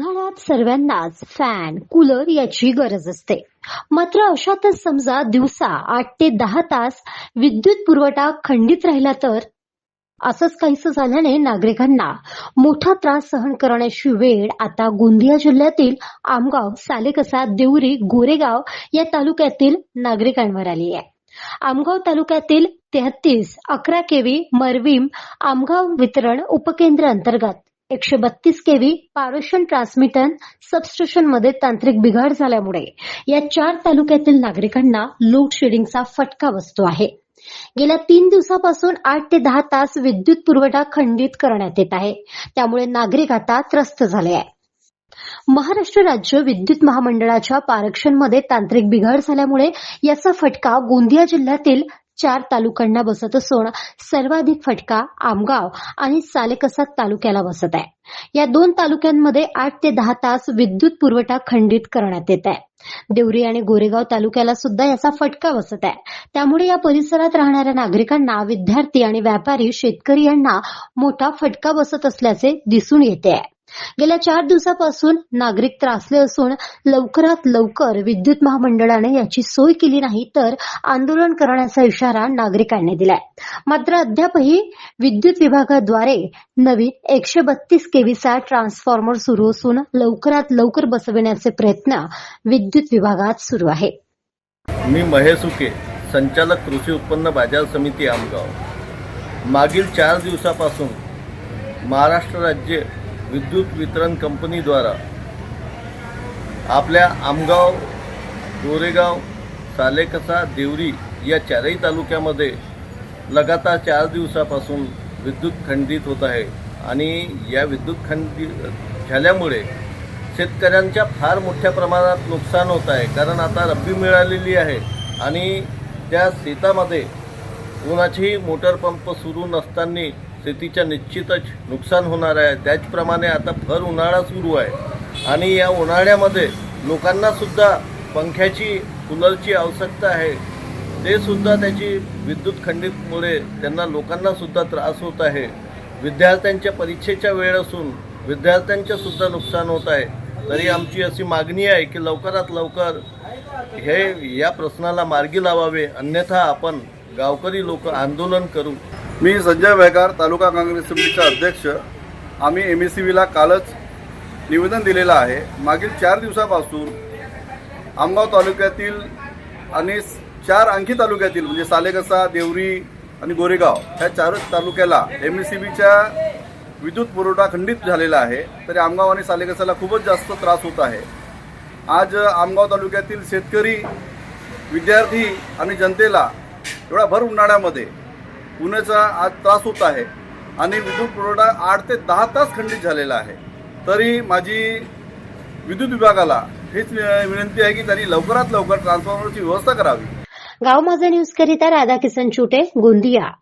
उन्हाळ्यात सर्वांनाच fan cooler याची गरज असते. मात्र अशातच समजा दिवसा आठ ते दहा तास विद्युत पुरवठा खंडित राहिला तर? असंच काहीस झाल्याने नागरिकांना मोठा त्रास सहन करण्याची वेळ आता गोंदिया जिल्ह्यातील आमगाव सालेकसा देवरी गोरेगाव या तालुक्यातील नागरिकांवर आली आहे. आमगाव तालुक्यातील तेहतीस अकरा केवी मरवीम आमगाव वितरण उपकेंद्र अंतर्गत एकशे बत्तीस केवी पारोशन ट्रान्समिटर सबस्टेशनमध्ये तांत्रिक बिघाड झाल्यामुळे या चार तालुक्यातील नागरिकांना लोड शेडिंगचा फटका बसतो आहे. गेल्या तीन दिवसापासून आठ ते दहा तास विद्युत पुरवठा खंडित करण्यात येत आहे. त्यामुळे नागरिक आता त्रस्त झाले आहे महाराष्ट्र राज्य विद्युत महामंडळाच्या पारक्षणमध्ये तांत्रिक बिघाड झाल्यामुळे याचा फटका गोंदिया जिल्ह्यातील चार तालुक्यांना बसत असून सर्वाधिक फटका आमगाव आणि सालेकसात तालुक्याला बसत आहे. या दोन तालुक्यांमध्ये आठ ते दहा तास विद्युत पुरवठा खंडित करण्यात येत आहे. देवरी आणि गोरेगाव तालुक्याला सुद्धा याचा फटका बसत आहे. त्यामुळे या परिसरात राहणाऱ्या नागरिकांना विद्यार्थी आणि व्यापारी शेतकरी यांना मोठा फटका बसत असल्याचे दिसून येते आहे. गेल्या चार दिवसापासून नागरिक त्रासले असून लवकरात लवकर विद्युत महामंडळाने याची सोय केली नाही तर आंदोलन करण्याचा इशारा नागरिकांनी दिलाय. मात्र अद्यापही विद्युत विभागाद्वारे नवीन एकशे बत्तीस केव्हीचा ट्रान्सफॉर्मर सुरू असून लवकरात लवकर बसविण्याचे प्रयत्न विद्युत विभागात सुरू आहे. मी महेश उके संचालक कृषी उत्पन्न बाजार समिती आमगाव. मागील चार दिवसापासून महाराष्ट्र राज्य विद्युत वितरण कंपनीद्वारा आपल्या आमगाव गोरेगाव सालेकसा देवरी या चारही तालुक्यामध्ये लगातार चार दिवसापासून विद्युत खंडित होत आहे. आणि या विद्युत खंडित झाल्यामुळे शेतकऱ्यांच्या फार मोठ्या प्रमाणात नुकसान होत आहे. कारण आता रब्बी मिळालेली आहे आणि त्या शेतामध्ये कोणाचीही मोटर पंप सुरू नसताना शेतीच्या निश्चितच नुकसान होणार आहे. त्याचप्रमाणे आता भर उन्हाळा सुरू आहे. आणि या उन्हाळ्यामध्ये लोकांनासुद्धा पंख्याची कूलरची आवश्यकता आहे. ते सुद्धा त्याची विद्युत खंडितमुळे त्यांना लोकांनासुद्धा त्रास होत आहे. विद्यार्थ्यांच्या परीक्षेच्या वेळ असून विद्यार्थ्यांचंसुद्धा नुकसान होत आहे. तरी आमची अशी मागणी आहे की लवकरात लवकर हे या प्रश्नाला मार्गी लावावे. अन्यथा आपण गावकरी लोक आंदोलन करू. मी संजय वेगार तालुका काँग्रेस समितीचा अध्यक्ष. आम्ही एम एस सी बीला कालच निवेदन दिलेलं आहे. मागील चार दिवसापासून आमगाव तालुक्यातील आणि चार आणखी तालुक्यातील म्हणजे सालेकसा देवरी आणि गोरेगाव ह्या चारच तालुक्याला एम एस सी बीच्या विद्युत पुरवठा खंडित झालेला आहे. तरी आमगाव आणि सालेकसाला खूपच जास्त त्रास होत आहे. आज आमगाव तालुक्यातील शेतकरी विद्यार्थी आणि जनतेला एवढा भर उन्हाळ्यामध्ये उन्हाचा आज त्रास होत आहे आणि विद्युत पुरवठा आठ ते दहा तास खंडित झालेला आहे. तरी माझी विद्युत विभागाला हीच वि- विनंती आहे की त्यांनी लवकरात लवकर ट्रान्सफॉर्मरची व्यवस्था करावी. गाव माझा न्यूज करिता राधाकिसन चुटे गोंदिया.